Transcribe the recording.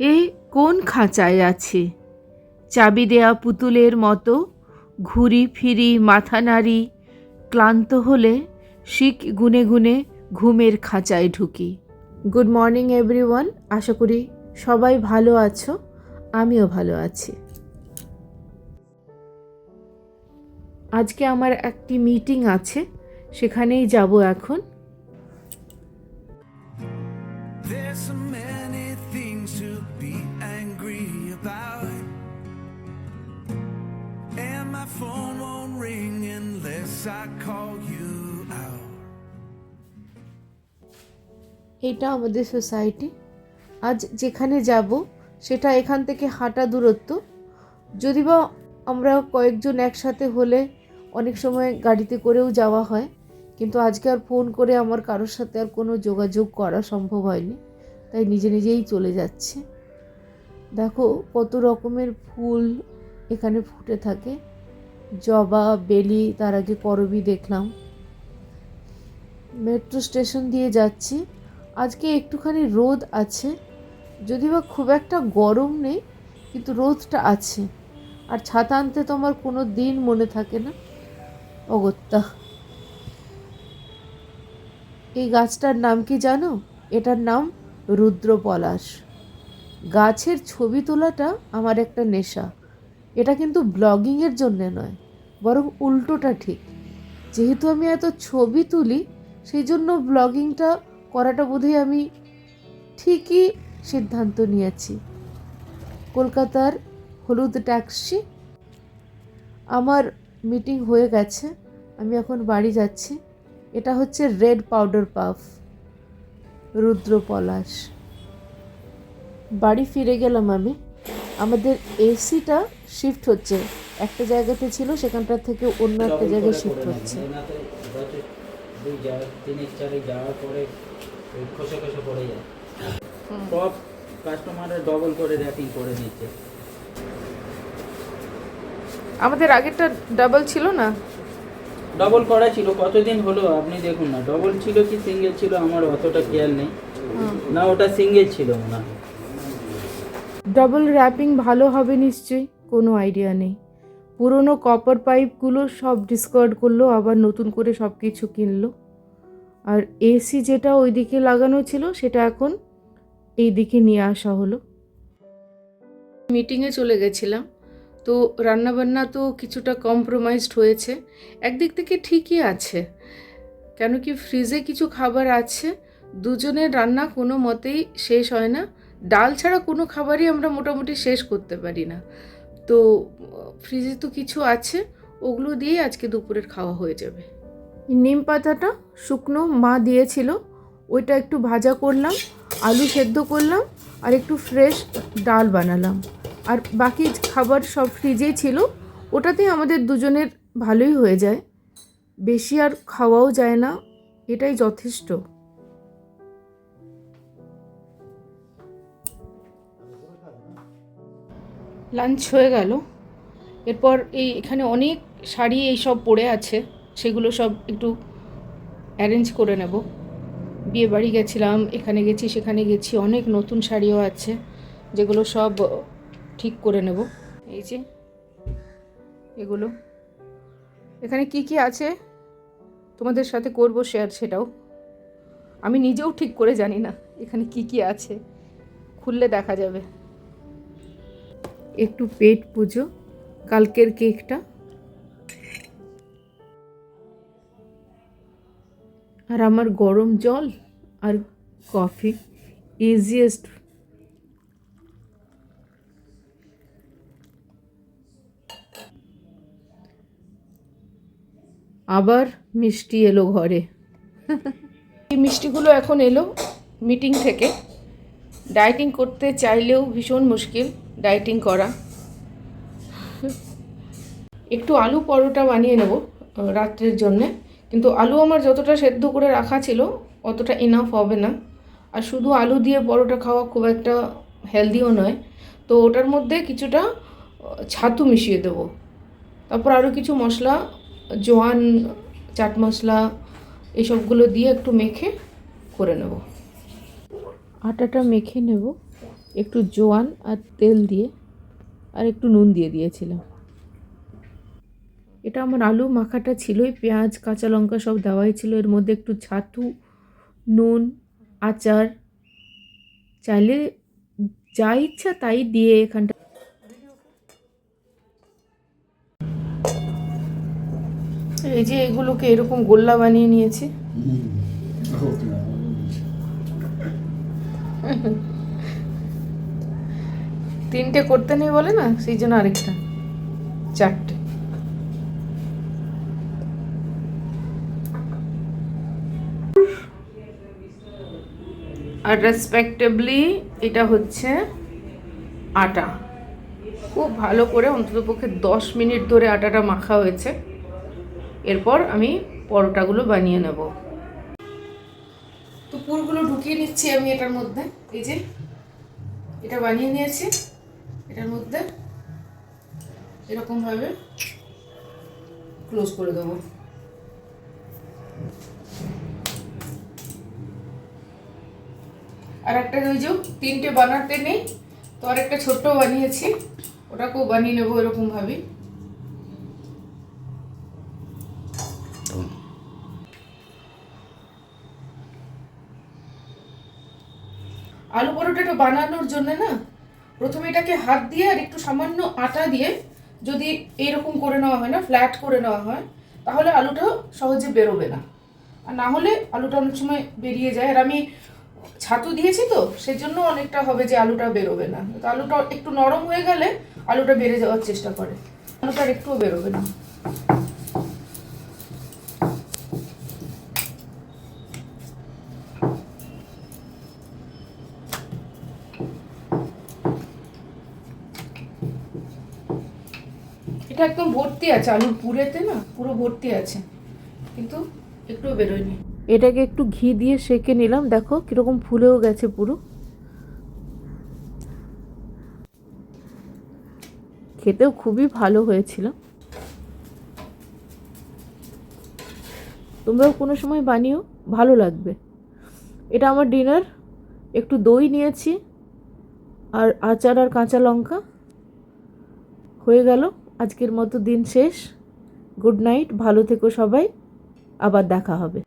এ কোন খাঁচায় আছে? চাবি দেয়া পুতুলের মতো ঘুরি ফিরি মাথা নাড়ি, ক্লান্ত হলে শিখ গুনে গুনে ঘুমের খাঁচায় ঢুকি। গুড মর্নিং এভরিওয়ান, আশা করি সবাই ভালো আছো, আমিও ভালো আছি। আজকে আমার একটি মিটিং আছে, সেখানেই যাব এখন। There's so many things to be angry about. And my phone won't ring unless I call you out. এটা আমাদের সোসাইটি আজ যেখানে যাব সেটা এখান থেকে হাঁটা দূরত্ব যদি বা আমরা কয়েকজন একসাথে হলে অনেক সময় গাড়িতে করেও যাওয়া হয় কিন্তু আজকে আর ফোন করে আমার কারোর সাথে আর কোনো যোগাযোগ করা সম্ভব হয়নি। তাই নিজে নিজেই চলে যাচ্ছে। দেখো কত রকমের ফুল এখানে ফুটে থাকে। জবা, বেলি, তার আগে করবি দেখলাম। মেট্রো স্টেশন দিয়ে যাচ্ছি। আজকে একটুখানি রোদ আছে। যদি বা খুব একটা গরম নেই, কিন্তু রোদটা আছে। আর ছাতা আনতে তো আমার কোনো দিন মনে থাকে না। অগত্যা। এই গাছটার নাম কি জানো? এটার নাম রুদ্র পলাশ গাছের ছবি তোলাটা আমার একটা নেশা। এটা কিন্তু ব্লগিংয়ের জন্যে নয়, বরং উল্টোটা ঠিক। যেহেতু আমি এত ছবি তুলি সেই জন্য ব্লগিংটা করাটা বোধহয় আমি ঠিকই সিদ্ধান্ত নিয়েছি। কলকাতার হলুদ ট্যাক্সি, আমার মিটিং হয়ে গেছে, আমি এখন বাড়ি যাচ্ছি। এটা হচ্ছে red powder puff Rudra Palash. বাড়ি ফিরে গেলাম আমি। আমাদের এসিটা শিফট হচ্ছে। একটা জায়গাতে ছিল সেখানটা থেকে অন্য একটা জায়গায় শিফট হচ্ছে। এনাতে বছর দুই জায়গা তিন চারে যাওয়ার পরে ওই খসে খসে পড়ে যায়। সব কাস্টমাররা ডবল করে র্যাপিং করে নিচ্ছে। আমাদের আগেরটা ডাবল ছিল না? ডবল করা ছিল কতদিন হলো আপনি দেখুন না ডবল ছিল কি সিঙ্গেল ছিল আমার অতটা খেয়াল নেই। না ওটা সিঙ্গেল ছিল হয় ডাবল র্যাপিং ভালো হবে নিশ্চয়ই কোনো আইডিয়া নেই। পুরনো কপার পাইপগুলো সব ডিসকার্ড করল আবার নতুন করে সব কিছু কিনলো। আর এসি যেটা ওইদিকে লাগানো ছিল সেটা এখন এই দিকে নিয়ে আসা হলো। মিটিংয়ে চলে গেছিলাম। তো রান্নাবান্না তো কিছুটা কম্প্রোমাইজড হয়েছে। একদিক থেকে ঠিকই আছে। কেন কি ফ্রিজে কিছু খাবার আছে, দুজনের রান্না কোনো মতেই শেষ হয় না। ডাল ছাড়া কোনো খাবারই আমরা মোটামুটি শেষ করতে পারি না। তো ফ্রিজে তো কিছু আছে, ওগুলো দিয়েই আজকে দুপুরের খাওয়া হয়ে যাবে। নিম পাতাটা শুকনো মা দিয়েছিল, ওইটা একটু ভাজা করলাম, আলু সেদ্ধ করলাম, আর একটু ফ্রেশ ডাল বানালাম। আর বাকি খাবার সব ফ্রিজেই ছিল। ওটাতেই আমাদের দুজনের ভালোই হয়ে যায়। বেশি আর খাওয়াও যায় না, এটাই যথেষ্ট। লাঞ্চ হয়ে গেল। এরপর এই এখানে অনেক শাড়ি এই সব পড়ে আছে, সেগুলো সব একটু অ্যারেঞ্জ করে নেব। বিয়ে বাড়ি গেছিলাম, এখানে গেছি, সেখানে গেছি, অনেক নতুন শাড়িও আছে, যেগুলো সব ঠিক করে নেব। এই যে, এগুলো। এখানে কি কি আছে? তোমাদের সাথে করব শেয়ার সেটাও। আমি নিজেও ঠিক করে জানি না এখানে কি কি আছে। খুললে দেখা যাবে। একটু পেট পুজো, কালকের কেকটা। আর আমার গরম জল আর কফি ইজিয়েস্ট আবার মিষ্টি এলো ঘরে। এই মিষ্টিগুলো এখন এলো মিটিং থেকে। ডায়েটিং করতে চাইলেও ভীষণ মুশকিল ডায়েটিং করা। একটু আলু পরোটা বানিয়ে নেব রাত্রের জন্যে। কিন্তু আলু আমার যতটা সেদ্ধ করে রাখা ছিল, অতটা ইনাফ হবে না। আর শুধু আলু দিয়ে পরোটা খাওয়া খুব একটা হেলদিও নয়। তো ওটার মধ্যে কিছুটা ছাতু মিশিয়ে দেবো। তারপর আরও কিছু মশলা জোয়ান, চাট মশলা এসবগুলো দিয়ে একটু মেখে করে নেব। আটাটা মেখে নেব। একটু জোয়ান আর তেল দিয়ে আর একটু নুন দিয়ে দিয়েছিলাম। এটা আমার আলু মাখাটা ছিলই, পেঁয়াজ, কাঁচা লঙ্কা সব দেওয়াই ছিল। এর মধ্যে একটু ছাতু, নুন, আচার, চাইলে যা ইচ্ছা তাই দিয়ে এখানটা এই যে এগুলোকে এরকম গোল্লা বানিয়ে নিয়েছি। তিনটে করতে নেই বলে না, সেই জন্য আরেকটা। চারটে। আর রেসপেক্টেবলি এটা হচ্ছে আটা। খুব ভালো করে অন্ততপক্ষে দশ মিনিট ধরে আটাটা মাখা হয়েছে। এরপর আমি পরোটাগুলো বানিয়ে নেব। তো পুরগুলো ঢুকিয়ে নিচ্ছি আমি এটার মধ্যে। এই যে, এটা বানিয়ে নিয়েছি। এটার মধ্যে এরকমভাবে ক্লোজ করে দেবো। আর একটা যে তিনটে বানাতে নেই, তো আর একটা ছোট্ট বানিয়েছি। ওটাকেও বানিয়ে নেব এরকম আলু পরোটাটা বানানোর জন্য না, প্রথমে এটাকে হাত দিয়ে আর একটু সামান্য আটা দিয়ে যদি এইরকম করে নেওয়া হয় না ফ্ল্যাট করে নেওয়া হয়, তাহলে আলুটা সহজে বেরোবে না। আর না হলে আলুটা অনেক সময় বেরিয়ে যায়। আর আমি ছাতু দিয়েছি তো, সেজন্য অনেকটা হবে যে আলুটা বেরোবে না। তো আলুটা একটু নরম হয়ে গেলে আলুটা বেড়ে যাওয়ার চেষ্টা করে। আলুটা একটুও বেরোবে না। একদম ভর্তি আছে আলুর পুরেতে না, পুরো ভর্তি আছে। কিন্তু একটু বেরোয়নি। এটাকে একটু ঘি দিয়ে সেকে নিলাম, দেখো কীরকম ফুলেও গেছে পুরো। খেতেও খুবই ভালো হয়েছিল। তোমরাও কোনো সময় বানিও, ভালো লাগবে। এটা আমার ডিনার, একটু দই নিয়েছি, আর আচার আর কাঁচা লঙ্কা। হয়ে গেল। আজকের মতো দিন শেষ। গুড নাইট ভালো থেকো সবাই। আবার দেখা হবে।